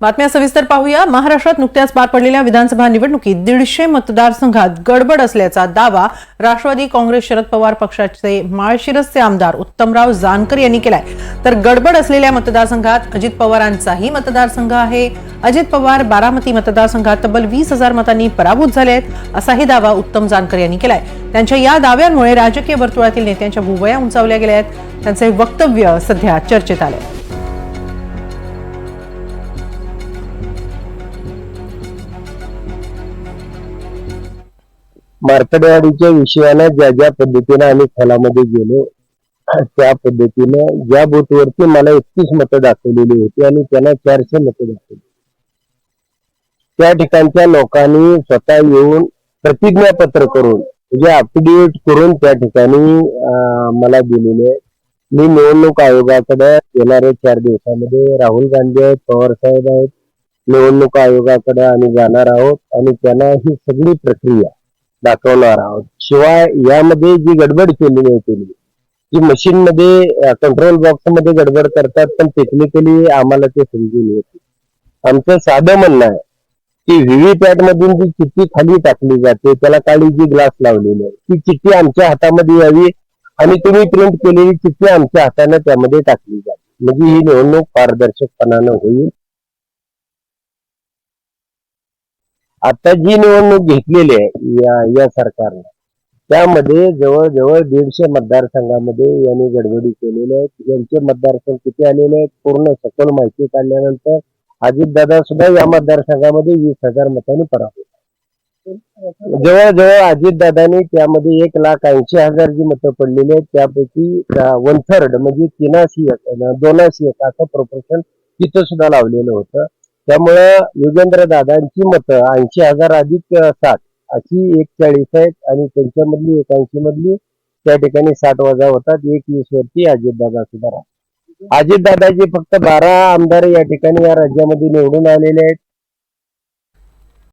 बातम्या सविस्तर पाहूया. महाराष्ट्रात नुकत्याच पार पडलेल्या विधानसभा निवडणुकीत दीडशे मतदारसंघात गडबड असल्याचा दावा राष्ट्रवादी काँग्रेस शरद पवार पक्षाचे माळशिरसचे आमदार उत्तमराव जानकर यांनी केलाय. तर गडबड असलेल्या मतदारसंघात अजित पवारांचाही मतदारसंघ आहे. अजित पवार बारामती मतदारसंघात तब्बल वीस हजार मतांनी पराभूत झाले आहेत असाही दावा उत्तम जानकर यांनी केलाय. त्यांच्या या दाव्यांमुळे राजकीय वर्तुळातील नेत्यांच्या भुवया उंचावल्या गेल्या आहेत. त्यांचे वक्तव्य सध्या चर्चेत आले मार्कडवाडीच्या विषयानं ज्या ज्या पद्धतीनं आम्ही खोलामध्ये गेलो त्या पद्धतीनं ज्या बोटवरती मला एकतीस मतं दाखवलेली होती आणि त्यांना चारशे मतं दाखवली. त्या ठिकाणच्या लोकांनी स्वतः येऊन प्रतिज्ञापत्र करून म्हणजे अफिडेविट करून त्या ठिकाणी मला दिलेले मी निवडणूक आयोगाकडे येणाऱ्या चार दिवसामध्ये राहुल गांधी आहेत पवार साहेब आहेत. निवडणूक आयोगाकडे आम्ही जाणार आहोत आणि त्यांना ही सगळी प्रक्रिया दाखवणार आहोत. शिवाय यामध्ये जी गडबड केलेली आहे त्यांनी जी मशीन मध्ये कंट्रोल बॉक्समध्ये गडबड करतात पण टेक्निकली आम्हाला ते समजून येते आमचं साधं म्हणणं आहे की व्हीव्हीपॅट मधून जी चिठ्ठी खाली टाकली जाते त्याला काळी जी ग्लास लावलेली आहे ती चिठ्ठी आमच्या हातामध्ये यावी आणि तुम्ही प्रिंट केलेली चिठ्ठी आमच्या हाताने त्यामध्ये टाकली जाते म्हणजे ही निवडणूक पारदर्शकपणानं होईल. आता जी निवडणूक घेतलेली आहे या या सरकारनं त्यामध्ये जवळजवळ दीडशे मतदारसंघामध्ये यांनी गडबडी केलेल्या आहेत यांचे मतदारसंघ किती आलेले आहेत पूर्ण सखोल माहिती काढल्यानंतर अजितदादा सुद्धा या मतदारसंघामध्ये वीस हजार मतांनी पराभूत जवळजवळ अजितदादानी त्यामध्ये एक लाख ऐंशी हजार जी मतं पडलेली आहेत त्यापैकी वन थर्ड म्हणजे तीनाशी एक दोनाशी एक असं प्रोपोर्शन तिथं सुद्धा लावलेलं होतं. त्यामुळं युगेंद्र दादांची मतं ऐंशी हजार अधिक साठ अशी एक चाळीस आहेत आणि त्यांच्यामधली एकाऐंशी मधली त्या ठिकाणी साठ वजा होतात. एक वीस वरती अजितदादा सुद्धा राहतात. फक्त बारा आमदार या ठिकाणी या राज्यामध्ये निवडून आलेले आहेत.